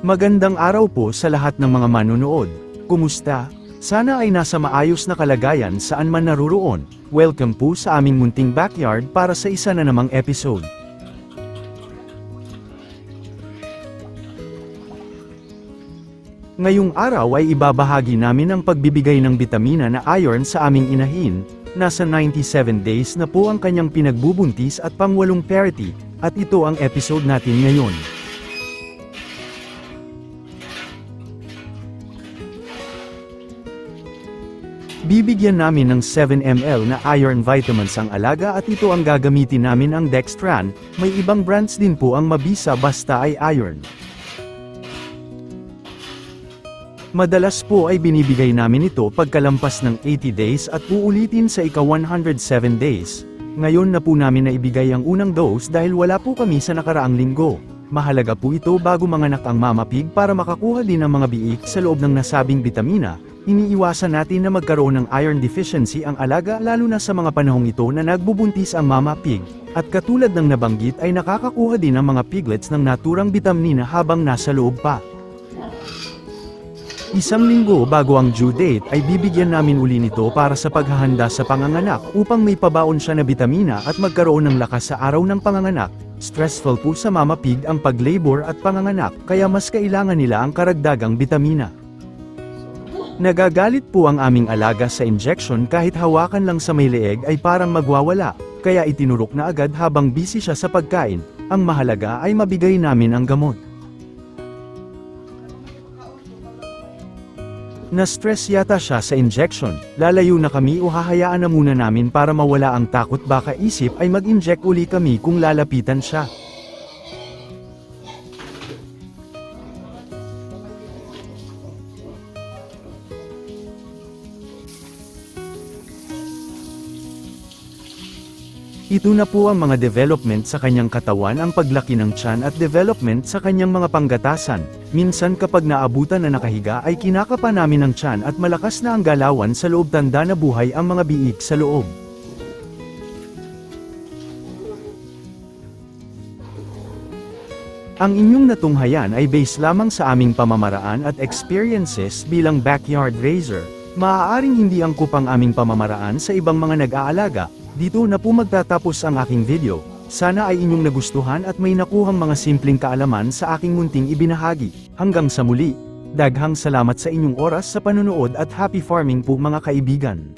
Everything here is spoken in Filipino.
Magandang araw po sa lahat ng mga manunood. Kumusta? Sana ay nasa maayos na kalagayan saan man naruroon. Welcome po sa aming munting backyard para sa isa na namang episode. Ngayong araw ay ibabahagi namin ang pagbibigay ng bitamina na iron sa aming inahin. Nasa 97 days na po ang kanyang pinagbubuntis at pangwalong parity, at ito ang episode natin ngayon. Bibigyan namin ng 7 ml na iron vitamins ang alaga at ito ang gagamitin namin ang Dextran, may ibang brands din po ang mabisa basta ay iron. Madalas po ay binibigay namin ito pagkalampas ng 80 days at uulitin sa ika-107 days. Ngayon na po namin na ibigay ang unang dose dahil wala po kami sa nakaraang linggo. Mahalaga po ito bago manganak ang mama para makakuha din ng mga biik sa loob ng nasabing bitamina. Iniiwasan natin na magkaroon ng iron deficiency ang alaga lalo na sa mga panahong ito na nagbubuntis ang mama pig. At katulad ng nabanggit ay nakakakuha din ang mga piglets ng naturang bitamina habang nasa loob pa. Isang linggo bago ang due date ay bibigyan namin uli nito para sa paghahanda sa panganganak upang may pabaon siya na bitamina at magkaroon ng lakas sa araw ng panganganak. Stressful po sa mama pig ang paglabor at panganganak kaya mas kailangan nila ang karagdagang bitamina. Nagagalit po ang aming alaga sa injection kahit hawakan lang sa may leeg ay parang magwawala, kaya itinurok na agad habang busy siya sa pagkain, ang mahalaga ay mabigay namin ang gamot. Na-stress yata siya sa injection, lalayo na kami o hahayaan na muna namin para mawala ang takot baka isip ay mag-inject uli kami kung lalapitan siya. Ito na po ang mga development sa kanyang katawan ang paglaki ng tiyan at development sa kanyang mga panggatasan. Minsan kapag naabutan na nakahiga ay kinakapa namin ang tiyan at malakas na ang galawan sa loob tanda na buhay ang mga biik sa loob. Ang inyong natunghayan ay base lamang sa aming pamamaraan at experiences bilang backyard raiser. Maaaring hindi angkop ang aming pamamaraan sa ibang mga nag-aalaga, dito na po magtatapos ang aking video. Sana ay inyong nagustuhan at may nakuhang mga simpleng kaalaman sa aking munting ibinahagi. Hanggang sa muli, daghang salamat sa inyong oras sa panunood at happy farming po mga kaibigan.